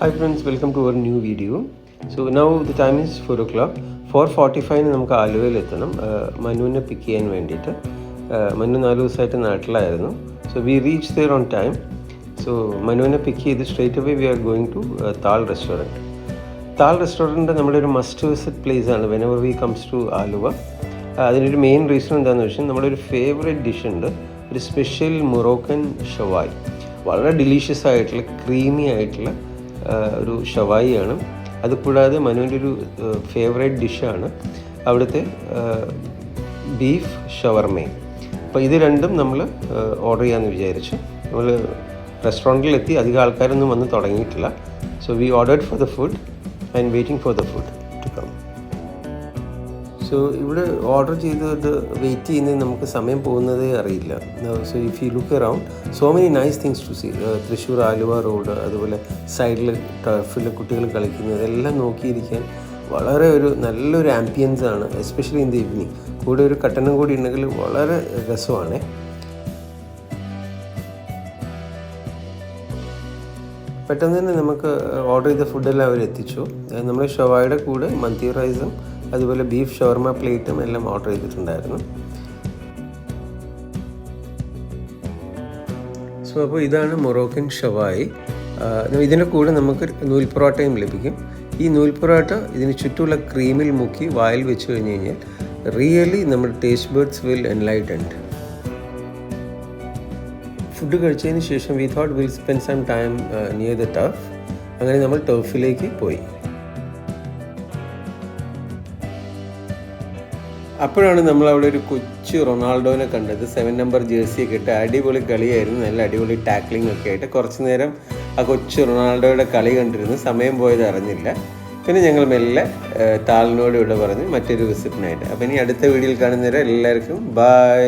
Hi welcome to our new video so now now the time is 4 o'clock. Four forty ഫൈവിന് നമുക്ക് ആഹ് മനുവിനെ pick ചെയ്യാൻ വേണ്ടിയിട്ട്. മനു നാല് ദിവസമായിട്ട് നാട്ടിലായിരുന്നു. So we reach there on time so മനുവിനെ pick ചെയ്ത് straight away we are going to Thaal restaurant Thaal restaurant നമ്മുടെ ഒരു മസ്റ്റ് വിസിറ്റ് പ്ലേസ് ആണ് whenever we comes to Aluva അതിനൊരു മെയിൻ റീസൺ എന്താണെന്ന് വെച്ചാൽ നമ്മുടെ ഒരു ഫേവറേറ്റ് ഡിഷ് ഉണ്ട്. ഒരു സ്പെഷ്യൽ മൊറോക്കൻ ഷവായ് വളരെ ഡിലീഷ്യസ് ആയിട്ടുള്ള ക്രീമി ആയിട്ടുള്ള ഒരു ഷവായിയാണ്. അത് കൂടാതെ മനുവിന്റെ ഒരു ഫേവറേറ്റ് ഡിഷാണ് അവിടുത്തെ ബീഫ് ഷവർമയും അപ്പോൾ ഇത് രണ്ടും നമ്മൾ ഓർഡർ ചെയ്യാമെന്ന് വിചാരിച്ചു. നമ്മൾ റെസ്റ്റോറന്റിലെത്തി അധികം ആൾക്കാരൊന്നും വന്ന് തുടങ്ങിയിട്ടില്ല. So we ordered for the food and waiting for the food so ഇവിടെ ഓർഡർ ചെയ്തത് വെയിറ്റ് ചെയ്യുന്നത് നമുക്ക് സമയം പോകുന്നതേ അറിയില്ല. So if you look around so many nice things to see Thrissur Aluva road അതുപോലെ സൈഡിൽ ടർഫിൽ കുട്ടികൾ കളിക്കുന്നത് എല്ലാം നോക്കിയിരിക്കാൻ വളരെ ഒരു നല്ലൊരു ആംബിയൻസ് ആണ് എസ്പെഷ്യലി ഇൻ ദി ഈവനിങ് കൂടെ ഒരു കട്ടനും കൂടി ഉണ്ടെങ്കിൽ വളരെ രസമാണ്. പെട്ടെന്ന് തന്നെ നമുക്ക് ഓർഡർ ചെയ്ത ഫുഡെല്ലാം അവർ എത്തിച്ചു നമ്മൾ ഷവായുടെ കൂടെ മന്തി റൈസും അതുപോലെ ബീഫ് ഷവർമ പ്ലേറ്റും എല്ലാം ഓർഡർ ചെയ്തിട്ടുണ്ടായിരുന്നു. സോ അപ്പോൾ ഇതാണ് മൊറോക്കൻ ഷവായി. ഇതിന്റെ കൂടെ നമുക്ക് നൂൽ പൊറോട്ടയും ലഭിക്കും. ഈ നൂൽ പൊറോട്ട ഇതിന് ചുറ്റുമുള്ള ക്രീമിൽ മുക്കി വായിൽ വെച്ച് കഴിഞ്ഞ് കഴിഞ്ഞാൽ റിയലി നമ്മുടെ taste buds will enlightened. Food കഴിച്ചതിന് ശേഷം we thought will spend some time near the turf അങ്ങനെ നമ്മൾ ടർഫിലേക്ക് പോയി. അപ്പോഴാണ് നമ്മൾ അവിടെ ഒരു കൊച്ചു റൊണാൾഡോനെ കണ്ടത്. സെവൻ നമ്പർ ജേഴ്സി ഒക്കെ ഇട്ട് അടിപൊളി കളിയായിരുന്നു. നല്ല അടിപൊളി ടാക്ലിംഗ് ഒക്കെ ആയിട്ട് കുറച്ച് നേരം ആ കൊച്ചു റൊണാൾഡോയുടെ കളി കണ്ടിരുന്നു. സമയം പോയത് അറിഞ്ഞില്ല. പിന്നെ ഞങ്ങൾ മെല്ലെ താളിനോട് ഇവിടെ പറഞ്ഞ് മറ്റൊരു വിസിറ്റിനായിട്ട് അപ്പം ഇനി അടുത്ത വീഡിയോയിൽ കാണുന്നവരെ എല്ലാവർക്കും ബൈ